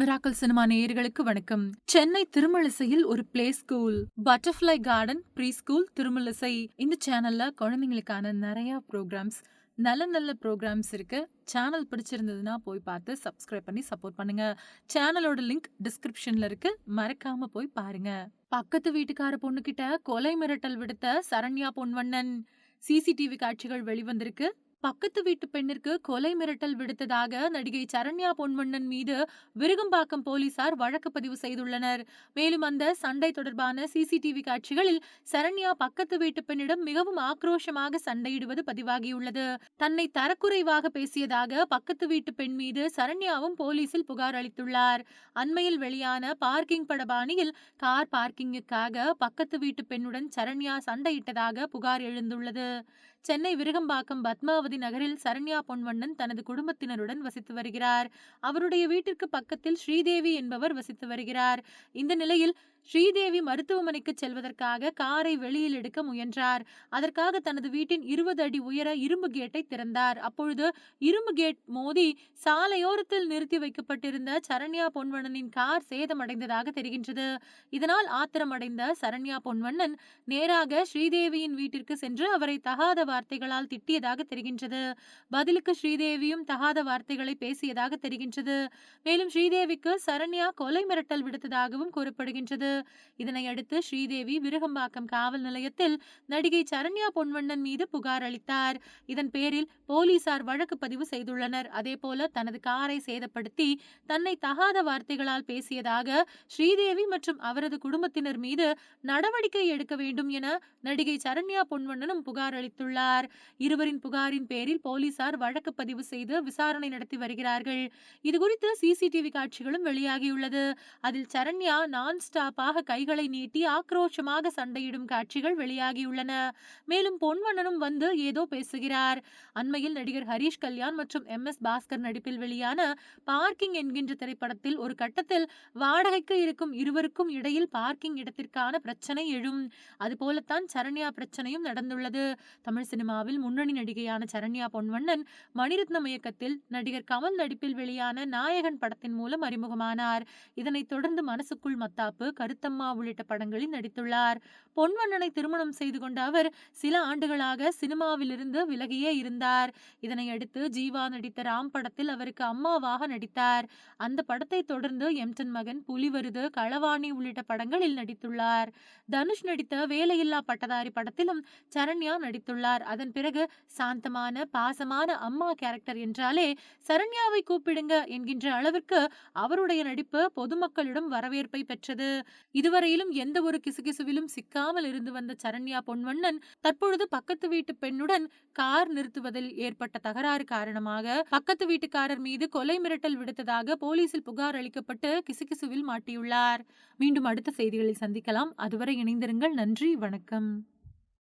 Miracle cinema நேயர்களுக்கு வணக்கம். சென்னை திருமலிசையில் ஒரு play school butterfly garden pre school Thirumazhisai இந்த சேனல்ல குழந்தைங்களுக்கான நிறைய ப்ரோக்ராம்ஸ் நல்ல நல்ல ப்ரோக்ராம்ஸ் இருக்கு. சேனல் பிடிச்சிருந்ததுன்னா போய் பார்த்து சப்ஸ்கிரைப் பண்ணி சப்போர்ட் பண்ணுங்க. சேனலோட லிங்க் டிஸ்கிரிப்ஷன்ல இருக்கு. மறக்காம போய் பாருங்க. பக்கத்து வீட்டுக்கார பொண்ணுகிட்ட கொலை மிரட்டல் விடுத்த சரண்யா பொன்வண்ணன். சிசிடிவி காட்சிகள் வெளிவந்திருக்கு. பக்கத்து வீட்டு பெண்ணிற்கு கொலை மிரட்டல் விடுத்ததாக நடிகை சரண்யா பொன்வண்ணன் மீது விருகம்பாக்கம் போலீசார் வழக்கு பதிவு செய்துள்ளனர். மேலும் அந்த சண்டை தொடர்பான சிசிடிவி காட்சிகளில் சரண்யா பக்கத்து வீட்டு பெண்ணிடம் மிகவும் ஆக்ரோஷமாக சண்டையிடுவது பதிவாகியுள்ளது. தன்னை தரக்குறைவாக பேசியதாக பக்கத்து வீட்டு பெண் மீது சரண்யாவும் போலீசில் புகார் அளித்துள்ளார். அண்மையில் வெளியான பார்க்கிங் பட பாணியில் கார் பார்க்கிங்குக்காக பக்கத்து வீட்டு பெண்ணுடன் சரண்யா சண்டையிட்டதாக புகார் எழுந்துள்ளது. சென்னை விருகம்பாக்கம் பத்மாவதி நகரில் சரண்யா பொன்வண்ணன் தனது குடும்பத்தினருடன் வசித்து வருகிறார். அவருடைய வீட்டிற்கு பக்கத்தில் ஸ்ரீதேவி என்பவர் வசித்து வருகிறார். இந்த நிலையில் ஸ்ரீதேவி மருத்துவமனைக்கு செல்வதற்காக காரை வெளியில் எடுக்க முயன்றார். அதற்காக தனது வீட்டின் இருபது அடி உயர இரும்பு கேட்டை திறந்தார். அப்பொழுது இரும்பு கேட் மோதி சாலையோரத்தில் நிறுத்தி வைக்கப்பட்டிருந்த சரண்யா பொன்வண்ணனின் கார் சேதமடைந்ததாக தெரிகின்றது. இதனால் ஆத்திரமடைந்த சரண்யா பொன்வண்ணன் நேராக ஸ்ரீதேவியின் வீட்டிற்கு சென்று அவரை தகாத வார்த்தைகளால் திட்டியதாக தெரிகின்றது. பதிலுக்கு ஸ்ரீதேவியும் தகாத வார்த்தைகளை பேசியதாக தெரிகின்றது. மேலும் ஸ்ரீதேவிக்கு சரண்யா கொலை மிரட்டல் விடுத்ததாகவும் கூறப்படுகின்றது. இதனை அடுத்து ஸ்ரீதேவி விருகம்பாக்கம் காவல் நிலையத்தில் நடிகை சரண்யா பொன்வண்ணன் மீது புகார் அளித்தார். இதன் பேரில் போலீசார் வழக்கு பதிவு செய்துள்ளனர். அதேபோல தனது காரை சேதப்படுத்தி தன்னை தகாத வார்த்தைகளால் பேசியதாக ஸ்ரீதேவி மற்றும் அவரது குடும்பத்தினர் மீது நடவடிக்கை எடுக்க வேண்டும் என நடிகை சரண்யா பொன்வண்ணனும் புகார் அளித்துள்ளார். இருவரின் புகாரின் பேரில் போலீசார் வழக்கு பதிவு செய்து விசாரணை நடத்தி வருகிறார்கள். இதுகுறித்து சிசிடிவி காட்சிகளும் வெளியாகியுள்ளது. அதில் சரண்யா நான் ஸ்டாப் ஸ்டாப்பாக கைகளை நீட்டி ஆக்ரோஷமாக சண்டையிடும் காட்சிகள் வெளியாகியுள்ளன. மேலும் பொன்வண்ணனும் வந்து ஏதோ பேசுகிறார். அண்மையில் நடிகர் ஹரீஷ் கல்யாண் மற்றும் எம். எஸ். பாஸ்கர் நடிப்பில் வெளியான பார்க்கிங் என்கின்ற திரைப்படத்தில் ஒரு கட்டத்தில் வாடகைக்கு இருக்கும் இருவருக்கும் இடையில் பார்க்கிங் இடத்திற்கான பிரச்சனை எழும். அதுபோலத்தான் சரண்யா பிரச்சனையும் நடந்துள்ளது. தமிழ் சினிமாவில் முன்னணி நடிகையான சரண்யா பொன்வண்ணன் மணிரத்னம் இயக்கத்தில் நடிகர் கமல் நடிப்பில் வெளியான நாயகன் படத்தின் மூலம் அறிமுகமானார். இதனைத் தொடர்ந்து மனசுக்குள் மத்தாப்பு கருத்தம்மா உள்ளிட்ட படங்களில் நடித்துள்ளார். பொன்வண்ணனை திருமணம் செய்து கொண்ட அவர் சில ஆண்டுகளாக சினிமாவிலிருந்து விலகியே இருந்தார். இதனை அடுத்து ஜீவா நடித்த ராம் படத்தில் அவருக்கு அம்மாவாக நடித்தார். அந்த படத்தை தொடர்ந்து எம்டன் மகன் புலிவருது களவாணி உள்ளிட்ட படங்களில் நடித்துள்ளார். தனுஷ் நடித்த வேலையில்லா பட்டதாரி படத்திலும் சரண்யா நடித்துள்ளார். அதன் பிறகு சாந்தமான பாசமான அம்மா கேரக்டர் என்றாலே சரண்யாவை கூப்பிடுங்க என்கின்ற அளவிற்கு அவருடைய நடிப்பு பொதுமக்களிடம் வரவேற்பை பெற்றது. இதுவரையிலும் எந்த ஒரு கிசுகிசுவிலும் சிக்காமல் இருந்து வந்த சரண்யா பொன்வண்ணன் தற்பொழுது பக்கத்து வீட்டு பெண்ணுடன் கார் நிறுத்துவதில் ஏற்பட்ட தகராறு காரணமாக பக்கத்து வீட்டுக்காரர் மீது கொலை மிரட்டல் விடுத்ததாக போலீசில் புகார் அளிக்கப்பட்டு கிசுகிசுவில் மாட்டியுள்ளார். மீண்டும் அடுத்த செய்திகளில் சந்திக்கலாம். அதுவரை இணைந்திருங்கள். நன்றி. வணக்கம்.